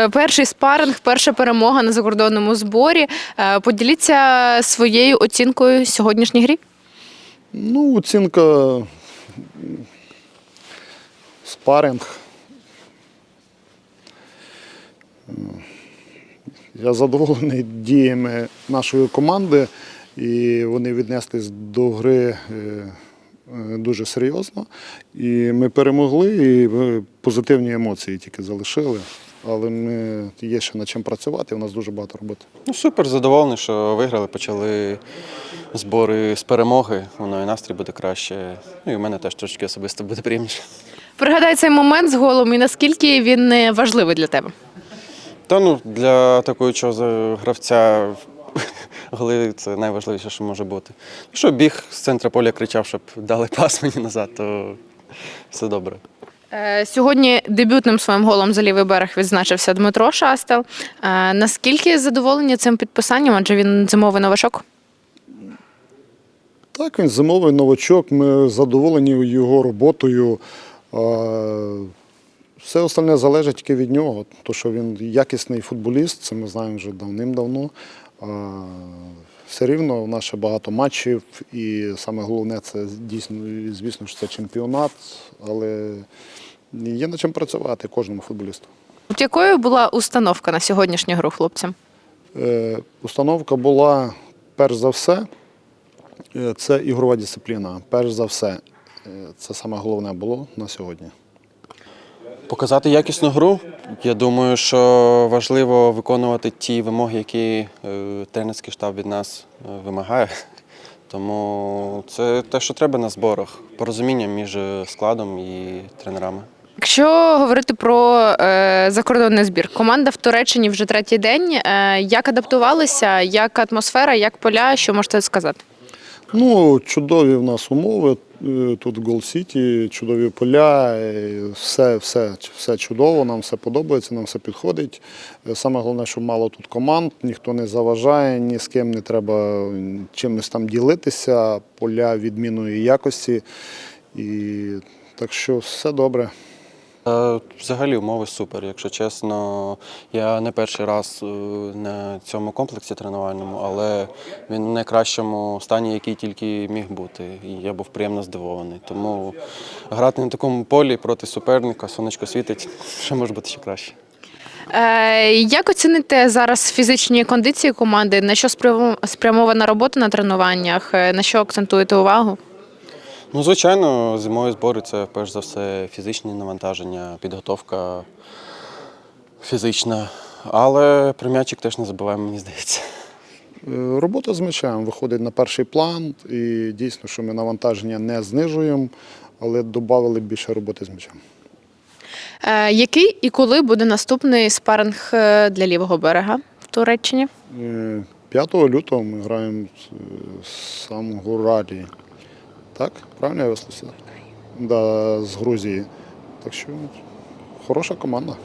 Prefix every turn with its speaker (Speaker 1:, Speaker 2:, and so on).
Speaker 1: Е, Перший спаринг, перша перемога на закордонному зборі. Е, Поділіться своєю оцінкою сьогоднішній грі.
Speaker 2: Ну, оцінка спаринг. Я задоволений діями нашої команди, і вони віднеслись до гри е, дуже серйозно. І ми перемогли, і позитивні емоції тільки залишили. Але ми є ще над чим працювати, у нас дуже багато роботи.
Speaker 3: Ну, супер, задоволений, що виграли, почали збори з перемоги. Воно і настрій буде краще. Ну і в мене теж трошки особисто буде приємніше.
Speaker 1: Пригадай цей момент з голом і наскільки він е, важливий для тебе.
Speaker 3: Та ну для атакуючого за- гравця голи це найважливіше, що може бути. Ну, що біг з центра поля кричав, щоб дали пас мені назад, то все добре.
Speaker 1: Е, Сьогодні дебютним своїм голом за лівий берег відзначився Дмитро Шастел. Е, Наскільки задоволені цим підписанням, адже він зимовий новачок?
Speaker 2: Так, він зимовий новачок, ми задоволені його роботою. Все остальне залежить тільки від нього, тому що він якісний футболіст, це ми знаємо вже давним-давно. Все рівно в нас ще багато матчів, і саме головне це дійсно, звісно, що це чемпіонат, але є над чим працювати кожному футболісту.
Speaker 1: От якою була установка на сьогоднішню гру хлопцям?
Speaker 2: Е, Установка була перш за все, е, це ігрова дисципліна. Перш за все, Е, це саме головне було на сьогодні.
Speaker 3: Показати якісну гру. Я думаю, що важливо виконувати ті вимоги, які е, тренерський штаб від нас вимагає. Тому це те, що треба на зборах. Порозуміння між складом і тренерами.
Speaker 1: Якщо говорити про е, закордонний збір, команда в Туреччині вже третій день. Е, як адаптувалися, як атмосфера, як поля, що можете сказати?
Speaker 2: Ну, чудові в нас умови. Е, Тут Гол Сіті, чудові поля, е, все, все, все чудово, нам все подобається, нам все підходить. Е, Саме головне, що мало тут команд, ніхто не заважає, ні з ким не треба чимось там ділитися, поля відмінної якості. І так що все добре.
Speaker 3: Е, Взагалі умови супер. Якщо чесно, я не перший раз е, на цьому комплексі тренувальному, але він в найкращому стані, який тільки міг бути. І я був приємно здивований. Тому грати на такому полі проти суперника, сонечко світить, що може бути ще краще.
Speaker 1: Е, як оціните зараз фізичні кондиції команди? На що спрямо- спрямована робота на тренуваннях? Е, На що акцентуєте увагу?
Speaker 3: Ну, звичайно, зимові збори це перш за все фізичні навантаження, підготовка фізична. Але про м'ячик теж не забуваємо, мені здається.
Speaker 2: Е, Робота з м'ячем виходить на перший план, і дійсно, що ми навантаження не знижуємо, але додали більше роботи з м'ячем.
Speaker 1: Е, який і коли буде наступний спаринг е, для лівого берега в Туреччині?
Speaker 2: Е, 5 лютого ми граємо з- з Самгуралі. Так? Правильно я висловився? Да, з Грузії. Так що хороша команда.